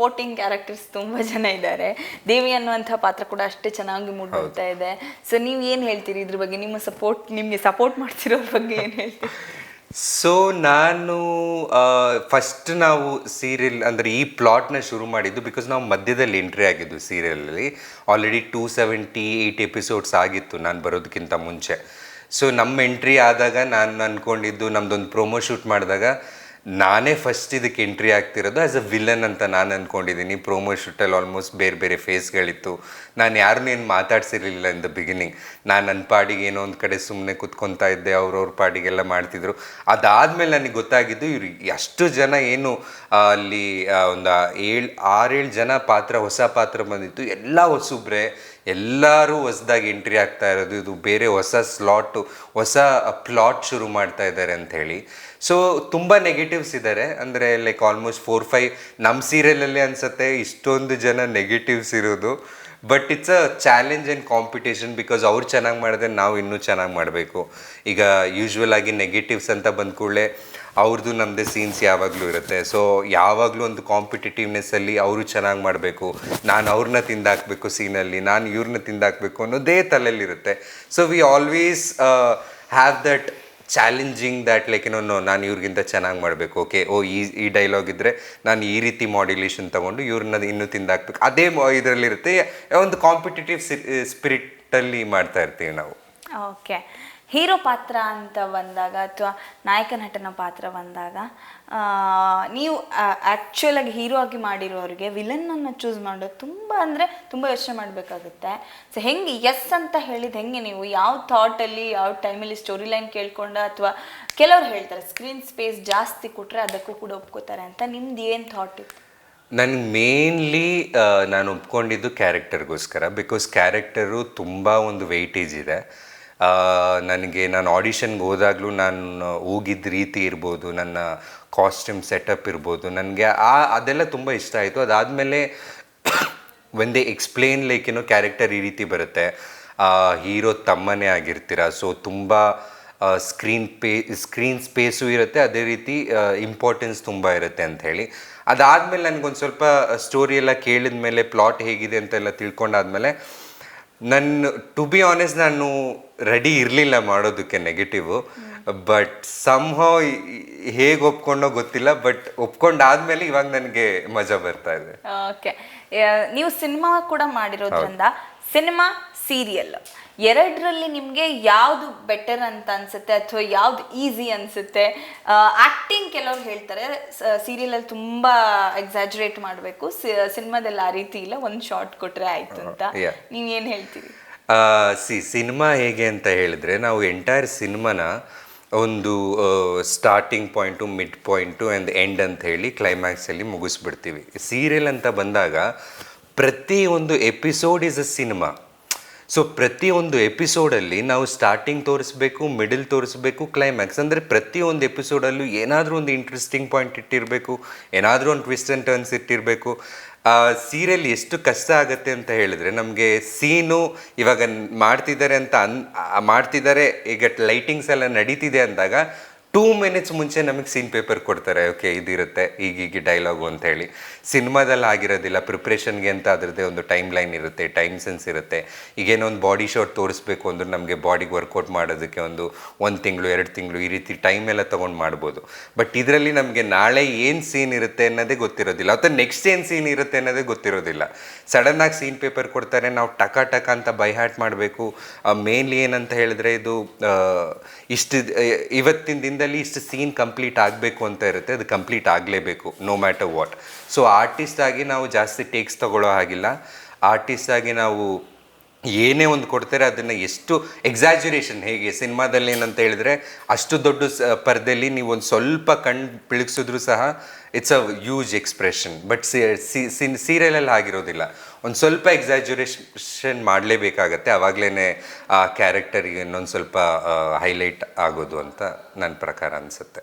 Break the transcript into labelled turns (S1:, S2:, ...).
S1: Supporting characters ತುಂಬ ಜನ ಇದ್ದಾರೆ ದೇವಿ ಅನ್ನುವಂಥ ಪಾತ್ರ ಕೂಡ ಅಷ್ಟೇ ಚೆನ್ನಾಗಿ ಮೂಡ್ ಬರ್ತಾ ಇದೆ. ಸೊ ನೀವು ಏನು ಹೇಳ್ತೀರಿ ಇದ್ರ ಬಗ್ಗೆ? ನಿಮ್ಮ ಸಪೋರ್ಟ್ ನಿಮಗೆ ಸಪೋರ್ಟ್ ಮಾಡ್ತಿರೋ ಬಗ್ಗೆ ಏನು ಹೇಳ್ತೀರಿ?
S2: ಸೊ ನಾನು ಫಸ್ಟ್ ನಾವು ಸೀರಿಯಲ್ ಅಂದರೆ ಈ ಪ್ಲಾಟ್ನ ಶುರು ಮಾಡಿದ್ದು ಬಿಕಾಸ್ ನಾವು ಮಧ್ಯದಲ್ಲಿ ಎಂಟ್ರಿ ಆಗಿದ್ದು ಸೀರಿಯಲಲ್ಲಿ already two seventy eight episodes ಆಗಿತ್ತು ನಾನು ಬರೋದಕ್ಕಿಂತ ಮುಂಚೆ. ಸೊ ನಮ್ಮ ಎಂಟ್ರಿ ಆದಾಗ ನಾನು ಅಂದ್ಕೊಂಡಿದ್ದು ನಮ್ದೊಂದು ಪ್ರೊಮೋ ಶೂಟ್ ಮಾಡಿದಾಗ ನಾನೇ ಫಸ್ಟ್ ಇದಕ್ಕೆ ಎಂಟ್ರಿ ಆಗ್ತಿರೋದು ಆ್ಯಸ್ ಅ ವಿಲನ್ ಅಂತ ನಾನು ಅಂದ್ಕೊಂಡಿದ್ದೀನಿ ಪ್ರೊಮೋ ಶೂಟಲ್ಲಿ ಆಲ್ಮೋಸ್ಟ್ ಬೇರೆ ಬೇರೆ ಫೇಸ್ಗಳಿತ್ತು ನಾನು ಯಾರನ್ನೂ ಏನು ಮಾತಾಡ್ಸಿರಲಿಲ್ಲ ಇನ್ ದ ಬಿಗಿನಿಂಗ್ ನಾನು ನನ್ನ ಪಾಡಿಗೆ ಏನೋ ಒಂದು ಕಡೆ ಸುಮ್ಮನೆ ಕುತ್ಕೊತಾ ಇದ್ದೆ, ಅವ್ರವ್ರ ಪಾಡಿಗೆಲ್ಲ ಮಾಡ್ತಿದ್ರು. ಅದಾದಮೇಲೆ ನನಗೆ ಗೊತ್ತಾಗಿದ್ದು ಇವ್ರು ಎಷ್ಟು ಜನ ಏನು ಅಲ್ಲಿ ಒಂದು ಏಳು ಆರೇಳು ಜನ ಪಾತ್ರ, ಹೊಸ ಪಾತ್ರ ಬಂದಿತ್ತು. ಎಲ್ಲ ಹೊಸಬ್ರೆ ಎಲ್ಲರೂ ಹೊಸದಾಗಿ ಎಂಟ್ರಿ ಆಗ್ತಾ ಇರೋದು, ಇದು ಬೇರೆ ಹೊಸ ಸ್ಲಾಟು ಹೊಸ ಪ್ಲಾಟ್ ಶುರು ಮಾಡ್ತಾ ಇದ್ದಾರೆ ಅಂಥೇಳಿ ಸೊ ತುಂಬ ನೆಗೆಟಿವ್ಸ್ ಇದ್ದಾರೆ ಅಂದರೆ ಲೈಕ್ ಆಲ್ಮೋಸ್ಟ್ ಫೋರ್ ಫೈವ್ ನಮ್ಮ ಸೀರಿಯಲಲ್ಲಿ ಅನಿಸುತ್ತೆ, ಇಷ್ಟೊಂದು ಜನ ನೆಗೆಟಿವ್ಸ್ ಇರೋದು. But it's a challenge and competition because ಅವ್ರು ಚೆನ್ನಾಗಿ ಮಾಡಿದ್ರೆ ನಾವು ಇನ್ನೂ ಚೆನ್ನಾಗಿ ಮಾಡಬೇಕು. ಈಗ ಯೂಶ್ವಲ್ ಆಗಿ ನೆಗೆಟಿವ್ಸ್ ಅಂತ ಬಂದ ಕೂಡಲೇ ಅವ್ರದ್ದು ನಮ್ಮದೇ ಸೀನ್ಸ್ ಯಾವಾಗಲೂ ಇರುತ್ತೆ. ಸೊ ಯಾವಾಗಲೂ ಒಂದು ಕಾಂಪಿಟೇಟಿವ್ನೆಸ್ಸಲ್ಲಿ ಅವರು ಚೆನ್ನಾಗಿ ಮಾಡಬೇಕು. ನಾನು ಅವ್ರನ್ನ ತಿಂದಾಕಬೇಕು ಸೀನಲ್ಲಿ ನಾನು ಇವ್ರನ್ನ ತಿಂದಾಕಬೇಕು ಅನ್ನೋದೇ ತಲೆಯಲ್ಲಿರುತ್ತೆ so we always have that challenging that like ಏನೋ ನೋ ನಾನು ಇವ್ರಿಗಿಂತ ಚೆನ್ನಾಗಿ ಮಾಡಬೇಕು. ಓಕೆ ಓ, ಈ ಈ ಡೈಲಾಗ್ ಇದ್ದರೆ ನಾನು ಈ ರೀತಿ ಮಾಡ್ಯುಲೇಷನ್ ತೊಗೊಂಡು ಇವ್ರನ್ನ ಇನ್ನೂ ತಿಂದಾಕ್ಬೇಕು. ಅದೇ ಇದರಲ್ಲಿರುತ್ತೆ, ಒಂದು ಕಾಂಪಿಟೇಟಿವ್ ಸ್ಪಿರಿಟಲ್ಲಿ ಮಾಡ್ತಾ ಇರ್ತೀವಿ ನಾವು.
S1: ಓಕೆ ಹೀರೋ ಪಾತ್ರ ಅಂತ ಬಂದಾಗ ಅಥವಾ ನಾಯಕ ನಟನ ಪಾತ್ರ ಬಂದಾಗ ನೀವು ಆ್ಯಕ್ಚುಲ್ ಆಗಿ ಹೀರೋ ಆಗಿ ಮಾಡಿರೋರಿಗೆ ವಿಲನ್ನನ್ನು ಚೂಸ್ ಮಾಡೋದು ತುಂಬ ಅಂದರೆ ತುಂಬ ಯೋಚನೆ ಮಾಡಬೇಕಾಗುತ್ತೆ. ಸೊ ಹೆಂಗೆ ಎಸ್ ಅಂತ ಹೇಳಿದ ಹೆಂಗೆ ನೀವು? ಯಾವ ಥಾಟಲ್ಲಿ ಯಾವ ಟೈಮಲ್ಲಿ ಸ್ಟೋರಿ ಲೈನ್ ಕೇಳ್ಕೊಂಡ ಅಥವಾ ಕೆಲವ್ರು ಹೇಳ್ತಾರೆ ಸ್ಕ್ರೀನ್ ಸ್ಪೇಸ್ ಜಾಸ್ತಿ ಕೊಟ್ಟರೆ ಅದಕ್ಕೂ ಕೂಡ ಒಪ್ಕೋತಾರೆ ಅಂತ ನಿಮ್ದು ಏನು ಥಾಟ್ ಇತ್ತು?
S2: ನನಗೆ ಮೇನ್ಲಿ ನಾನು ಒಪ್ಕೊಂಡಿದ್ದು ಕ್ಯಾರೆಕ್ಟರ್ಗೋಸ್ಕರ ಬಿಕಾಸ್ ಕ್ಯಾರೆಕ್ಟರು ತುಂಬ ಒಂದು ವೆಯ್ಟೇಜ್ ಇದೆ. ನನಗೆ ನಾನು ಆಡಿಷನ್ಗೆ ಹೋದಾಗಲೂ ನಾನು ಹೋಗಿದ್ದ ರೀತಿ ಇರ್ಬೋದು, ನನ್ನ ಕಾಸ್ಟ್ಯೂಮ್ ಸೆಟಪ್ ಇರ್ಬೋದು. ನನಗೆ ಆ, ಅದೆಲ್ಲ ತುಂಬ ಇಷ್ಟ ಆಯಿತು. ಅದಾದಮೇಲೆ ಒಂದೇ ಎಕ್ಸ್ಪ್ಲೇನ್ ಲೈಕ್ ಏನೋ ಕ್ಯಾರೆಕ್ಟರ್ ಈ ರೀತಿ ಬರುತ್ತೆ. ಹೀರೋ ತಮ್ಮನೇ ಆಗಿರ್ತೀರ. ಸೊ ತುಂಬ ಸ್ಕ್ರೀನ್ ಪೇ ಸ್ಕ್ರೀನ್ ಸ್ಪೇಸು ಇರುತ್ತೆ. ಅದೇ ರೀತಿ ಇಂಪಾರ್ಟೆನ್ಸ್ ತುಂಬ ಇರುತ್ತೆ ಅಂತ ಹೇಳಿ. ಅದಾದಮೇಲೆ ನನಗೊಂದು ಸ್ವಲ್ಪ ಸ್ಟೋರಿ ಎಲ್ಲ ಕೇಳಿದ ಮೇಲೆ ಪ್ಲಾಟ್ ಹೇಗಿದೆ ಅಂತೆಲ್ಲ ತಿಳ್ಕೊಂಡಾದ್ಮೇಲೆ ನನ್ನ ಟು ಬಿ ಆನೆಸ್ಟ್ ನಾನು ರೆಡಿ ಇರಲಿಲ್ಲ ಮಾಡೋದಕ್ಕೆ ನೆಗೆಟಿವ್ ಬಟ್ ಸಮ್ಹೌ ಹೇಗೆ ಒಪ್ಕೊಂಡೋ ಗೊತ್ತಿಲ್ಲ ಬಟ್ ಒಪ್ಕೊಂಡಾದ್ಮೇಲೆ ಇವಾಗ ನನಗೆ ಮಜಾ ಬರ್ತಾ ಇದೆ.
S1: ಓಕೆ ನೀವು ಸಿನಿಮಾ ಕೂಡ ಮಾಡಿರೋದ್ರಿಂದ ಸಿನಿಮಾ ಸೀರಿಯಲ್. ಎರಡರಲ್ಲಿ ನಿಮಗೆ ಯಾವುದು ಬೆಟರ್ ಅಂತ ಅನಿಸುತ್ತೆ ಅಥವಾ ಯಾವ್ದು ಈಸಿ ಅನಿಸುತ್ತೆ? ಆ್ಯಕ್ಟಿಂಗ್ ಕೆಲವ್ರು ಹೇಳ್ತಾರೆ ಸೀರಿಯಲಲ್ಲಿ ತುಂಬ ಎಕ್ಸಾಜರೇಟ್ ಮಾಡಬೇಕು. ಸಿನಿಮಾದಲ್ಲಿ ಆ ರೀತಿ ಇಲ್ಲ ಒಂದು ಶಾರ್ಟ್ ಕೊಟ್ಟರೆ ಆಯಿತು ಅಂತ.
S2: ನೀವೇನು
S1: ನೀವು ಏನು ಹೇಳ್ತೀರಿ?
S2: ಸಿ ಸಿನಿಮಾ ಹೇಗೆ ಅಂತ ಹೇಳಿದ್ರೆ ನಾವು ಎಂಟೈರ್ ಸಿನಿಮಾನ ಒಂದು starting point mid point and end ಅಂತ ಹೇಳಿ ಕ್ಲೈಮ್ಯಾಕ್ಸಲ್ಲಿ ಮುಗಿಸ್ಬಿಡ್ತೀವಿ. ಸೀರಿಯಲ್ ಅಂತ ಬಂದಾಗ ಪ್ರತಿ ಒಂದು episode is a cinema so ಪ್ರತಿಯೊಂದು ಎಪಿಸೋಡಲ್ಲಿ ನಾವು ಸ್ಟಾರ್ಟಿಂಗ್ ತೋರಿಸ್ಬೇಕು ಮಿಡಲ್ ತೋರಿಸ್ಬೇಕು ಕ್ಲೈಮ್ಯಾಕ್ಸ್ ಅಂದರೆ ಪ್ರತಿಯೊಂದು ಎಪಿಸೋಡಲ್ಲೂ ಏನಾದರೂ ಒಂದು ಇಂಟ್ರೆಸ್ಟಿಂಗ್ ಪಾಯಿಂಟ್ ಇಟ್ಟಿರಬೇಕು, ಏನಾದರೂ ಒಂದು ಟ್ವಿಸ್ಟ್ ಆ್ಯಂಡ್ ಟರ್ನ್ಸ್ ಇಟ್ಟಿರಬೇಕು. ಸೀರಿಯಲ್ ಎಷ್ಟು ಕಷ್ಟ ಆಗುತ್ತೆ ಅಂತ ಹೇಳಿದ್ರೆ, ನಮಗೆ ಸೀನು ಇವಾಗ ಮಾಡ್ತಿದ್ದಾರೆ ಅಂತ ಅನ್ ಮಾಡ್ತಿದ್ದಾರೆ, ಈಗ ಲೈಟಿಂಗ್ಸ್ ಎಲ್ಲ ನಡೀತಿದೆ ಅಂದಾಗ ಟೂ ಮಿನಿಟ್ಸ್ ಮುಂಚೆ ನಮಗೆ ಸೀನ್ ಪೇಪರ್ ಕೊಡ್ತಾರೆ. ಓಕೆ ಇದಿರುತ್ತೆ ಈಗೀಗ ಡೈಲಾಗು ಅಂತ ಹೇಳಿ ಸಿನಿಮಾದಲ್ಲಿ ಆಗಿರೋದಿಲ್ಲ ಪ್ರಿಪ್ರೇಷನ್ಗೆ ಅಂತ ಅದರದ್ದೇ ಒಂದು ಟೈಮ್ ಲೈನ್ ಇರುತ್ತೆ ಟೈಮ್ ಸೆನ್ಸ್ ಇರುತ್ತೆ. ಈಗೇನೋ ಒಂದು ಬಾಡಿ ಶಾಟ್ ತೋರಿಸ್ಬೇಕು ಅಂದ್ರೆ ನಮಗೆ ಬಾಡಿಗೆ ವರ್ಕೌಟ್ ಮಾಡೋದಕ್ಕೆ ಒಂದು ಒಂದು ತಿಂಗಳು, ಎರಡು ತಿಂಗಳು ಈ ರೀತಿ ಟೈಮ್ ಎಲ್ಲ ತೊಗೊಂಡು ಮಾಡ್ಬೋದು. ಬಟ್ ಇದರಲ್ಲಿ ನಮಗೆ ನಾಳೆ ಏನು ಸೀನ್ ಇರುತ್ತೆ ಅನ್ನೋದೇ ಗೊತ್ತಿರೋದಿಲ್ಲ. ಅಥವಾ ನೆಕ್ಸ್ಟ್ ಏನು ಸೀನ್ ಇರುತ್ತೆ ಅನ್ನೋದೇ ಗೊತ್ತಿರೋದಿಲ್ಲ. ಸಡನ್ನಾಗಿ ಸೀನ್ ಪೇಪರ್ ಕೊಡ್ತಾರೆ, ನಾವು ಟಕ ಟಕ ಅಂತ ಬೈ ಹ್ಯಾಟ್ ಮಾಡಬೇಕು. ಮೇನ್ಲಿ ಏನಂತ ಹೇಳಿದ್ರೆ ಇದು ಇಷ್ಟು ಇವತ್ತಿನ ಇವತ್ತಿನ ದಿನದಲ್ಲಿ ಇಷ್ಟು ಸೀನ್ ಕಂಪ್ಲೀಟ್ ಆಗಬೇಕು ಅಂತ ಇರುತ್ತೆ, ಅದು ಕಂಪ್ಲೀಟ್ ಆಗಲೇಬೇಕು no matter what so artist ಆಗಿ ನಾವು ಜಾಸ್ತಿ ಟೇಕ್ಸ್ ತಗೊಳ್ಳೋ ಹಾಗಿಲ್ಲ. ಆರ್ಟಿಸ್ಟ್ ಆಗಿ ನಾವು ಏನೇ ಒಂದು ಕೊಡ್ತಾರೆ ಅದನ್ನು ಎಷ್ಟು ಎಕ್ಸಾಜುರೇಷನ್ ಹೇಗೆ ಸಿನಿಮಾದಲ್ಲಿ ಏನಂತ ಹೇಳಿದ್ರೆ ಅಷ್ಟು ದೊಡ್ಡ ಪರದೆಯಲ್ಲಿ ನೀವು ಒಂದು ಸ್ವಲ್ಪ ಕಣ್ಣು ಬಿಳುಗಿಸಿದ್ರು ಸಹ it's a huge expression but ಸೀರಿಯಲಲ್ಲಿ ಆಗಿರೋದಿಲ್ಲ ಒಂದು ಸ್ವಲ್ಪ ಎಕ್ಸಾಜುರೇಷನ್ ಮಾಡಲೇಬೇಕಾಗತ್ತೆ. ಆವಾಗಲೇ ಆ ಕ್ಯಾರೆಕ್ಟರಿಗೆ ಇನ್ನೊಂದು ಸ್ವಲ್ಪ ಹೈಲೈಟ್ ಆಗೋದು ಅಂತ ನನ್ನ ಪ್ರಕಾರ ಅನಿಸುತ್ತೆ.